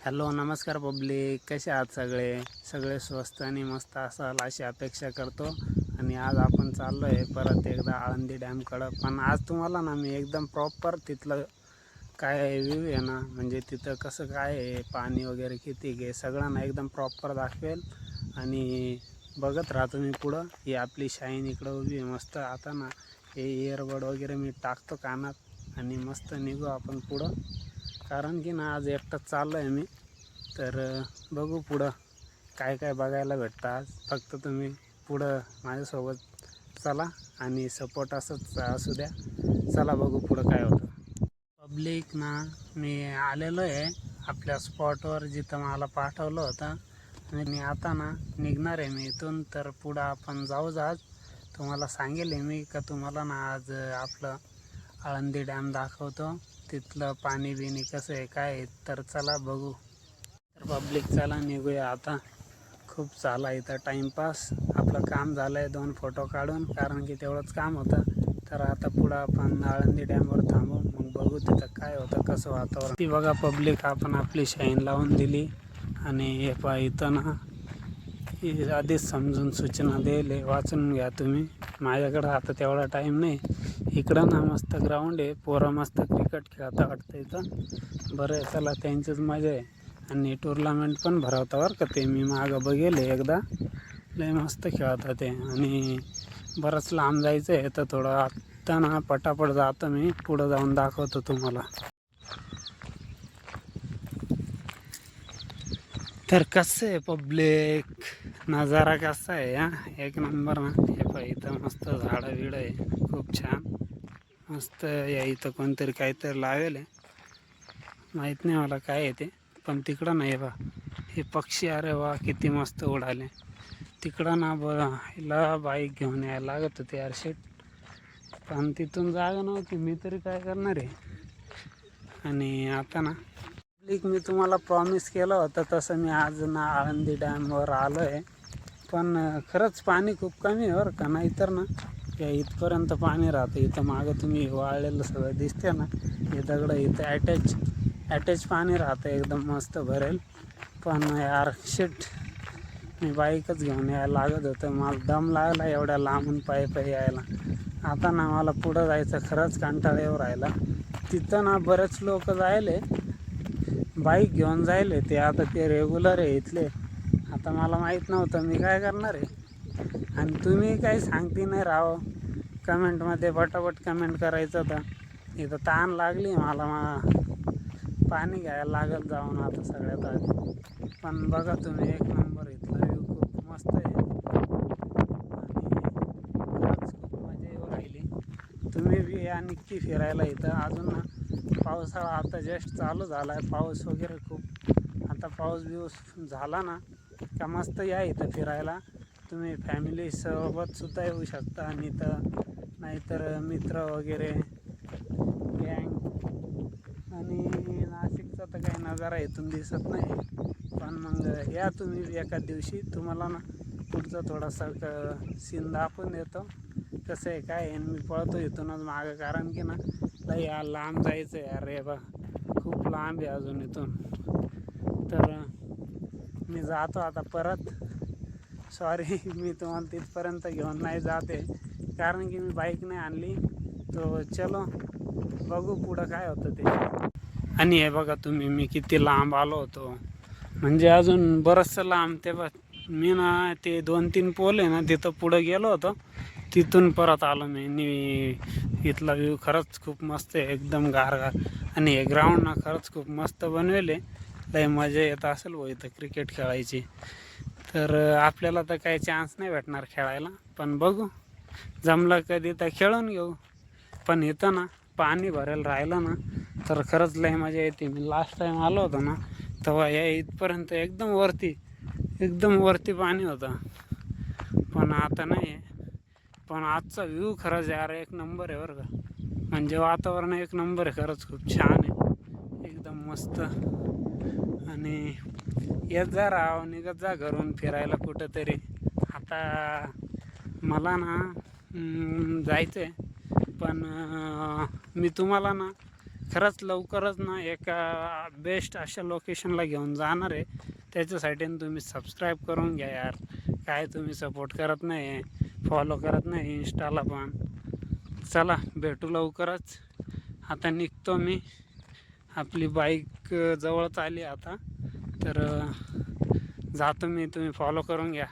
Hello नमस्कार public. कसे आहात सगळे? सगळे स्वस्त आणि मस्त असाल अशी अपेक्षा करतो. आणि आज आपण चाललो आहे परत एकदा आळंदी डॅमकडं पण आज तुम्हाला ना मी एकदम प्रॉपर तिथलं काय व्ह्यू आहे ना म्हणजे तिथं कसं काय आहे पाणी वगैरे किती घे सगळ्यांना एकदम प्रॉपर दाखवेल. आणि बघत राहतो मी पुढं. ही आपली शाईन इकडं उभी आहे मस्त. आता ना हे इयरबड वगैरे मी टाकतो कानात. आणि मस्त निघू आपण पुढं. कारण की ना आज एकटाच चाललो आहे मी. तर बघू पुढं काय काय बघायला भेटतं. आज फक्त तुम्ही पुढं माझ्यासोबत चला आणि सपोर्ट असंच असू द्या. चला बघू पुढं काय होतं. पब्लिक ना मी आलेलो आहे. आपल्या स्पॉटवर जिथं मला पाठवलं होतं. आणि मी आता ना निघणार आहे मी इथून. तर पुढं आपण जाऊ आज. तुम्हाला सांगेल आहे मी का तुम्हाला ना आज आपलं आळंदी डॅम दाखवतो. तिथलं पाणी बिणी कसं आहे काय आहे तर चला बघू. तर पब्लिक चला निघूया आता. खूप झाला इथं टाईमपास आपलं काम झालं आहे दोन फोटो काढून कारण की तेवढंच काम होतं. तर आता पुढं आपण आळंदी डॅमवर थांबू मग बघू तिथं काय होतं कसं वातावरण. ती बघा पब्लिक आपण आपली शाईन लावून दिली. आणि हे पहा इथं ना ही आधीच समजून सूचना दिले वाचून घ्या तुम्ही. माझ्याकडं आता तेवढा टाईम नाही. इकडं ना मस्त ग्राउंड आहे. पोरं मस्त क्रिकेट खेळता वाटतं इथं. बरं आहे चला त्यांचीच मजा आहे. आणि टुर्नामेंट पण भरवता बरं का ते. मी मागं बघेले एकदा. लय मस्त खेळतात ते आणि बरंच लांब जायचं आहे तर थोडं. आत्ता ना पटापट जातो मी. पुढं जाऊन दाखवतो तुम्हाला. तर कसं आहे पब्लिक नजारा कसा आहे हा? एक नंबर ना. हे पण इथं मस्त झाडं बिडं आहे. खूप छान. मस्त या इथं कोणतरी काहीतरी लावेल आहे. माहीत नाही मला काय आहे ते. पण तिकडं नाही बा हे पक्षी अरे वा किती मस्त उडाले. तिकडं ना ब हिला बाईक घेऊन यायला लागत होते यारशेट पण तिथून जागा नव्हती. मी तरी काय करणार आहे? आणि आता ना पब्लिक मी तुम्हाला प्रॉमिस केलं होतं तसं मी आज ना आळंदी डॅमवर आलो आहे पण खरंच पाणी खूप कमी आहे बरं का? नाहीतर ना या इथपर्यंत पाणी राहतं. इथं मागं तुम्ही वाळलेलं सगळं दिसते ना हे दगडं इथं ॲटॅच ॲटॅच पाणी राहतं एकदम मस्त भरेल. पण यार शिट मी बाईकच घेऊन यायला लागत होतं. मला दम लागला एवढ्या लांबून पायी पायी यायला. आता ना मला पुढं जायचं खरंच कंटाळा येऊ राहिला. तिथं ना बरेच लोक जायले. बाईक घेऊन जायले ते. आता ते रेग्युलर आहे इथले. आता मला माहीत नव्हतं मी काय करणार आहे. आणि तुम्ही काही सांगते नाही राहो कमेंटमध्ये पटापट कमेंट करायचं तर इथं ताण लागली मला मा. पाणी घ्यायला लागल जाऊन आता सगळ्यात आधी. पण बघा तुम्ही एक नंबर इथला व्ह्यू खूप मस्त आहे. आणि खूप मजा येऊ राहिली. तुम्ही बी या नक्की फिरायला इथं. अजून ना पावसाळा आता जस्ट चालू झाला आहे पाऊस वगैरे खूप. आता पाऊस बिऊस झाला ना का मस्त या इथं फिरायला. तुम्ही फॅमिलीसोबत सुद्धा येऊ शकता. आणि इथं नाहीतर मित्र वगैरे गँग आणि नाशिकचा तर काही नजारा इथून दिसत नाही. पण मग या तुम्ही एका दिवशी. तुम्हाला ना पुढचा थोडासा क सीन दाखवून देतो. कसं आहे काय आहे मी पळतो इथूनच मागं. कारण की ना लई या लांब जायचं आहे. अरे बा खूप लांब आहे अजून इथून. तर मी जातो आता परत. सॉरी मी तुम्हाला तिथपर्यंत घेऊन नाही जाते. कारण की मी बाईक नाही आणली. तो चलो बघू पुढं काय होतं ते. आणि हे बघा तुम्ही मी किती लांब आलो होतो. म्हणजे अजून बरंचसं लांब ते बघ. मी ना ते दोन तीन पोल आहे ना तिथं पुढं गेलो होतो. तिथून परत आलो मी. आणि इथला व्ह्यू खरंच खूप मस्त आहे. एकदम गारगार. आणि हे ग्राउंड ना खरंच खूप मस्त बनवेले लय मजा येत असेल व इथं क्रिकेट खेळायची. तर आपल्याला तर काही चान्स नाही भेटणार खेळायला. पण बघू जमलं कधी तर खेळून घेऊ. पण इथं ना पाणी भरेल राहिलं ना तर खरंच लय मजा येते. मी लास्ट टाईम आलो होतो ना तेव्हा या इथपर्यंत एकदम वरती एकदम वरती पाणी होतं. पण आता नाही आहे पण आजचा व्ह्यू खरंच यार एक नंबर आहे बरं का. म्हणजे वातावरण एक नंबर आहे खरंच खूप छान आहे. एकदम मस्त. आणि येत जा राव निघत जा घरून फिरायला कुठंतरी. आता मला ना जायचं आहे पण मी तुम्हाला ना खरंच लवकरच ना एका बेस्ट अशा लोकेशनला घेऊन जाणार आहे. त्याच्यासाठी तुम्ही सबस्क्राईब करून घ्या यार. काय तुम्ही सपोर्ट करत नाही फॉलो करत नाही इंस्टाला पण. चला भेटू लवकरच. आता निघतो मी. आपली बाईक जवळच आली आता. तर जातो मी तुम्ही फॉलो करून घ्या.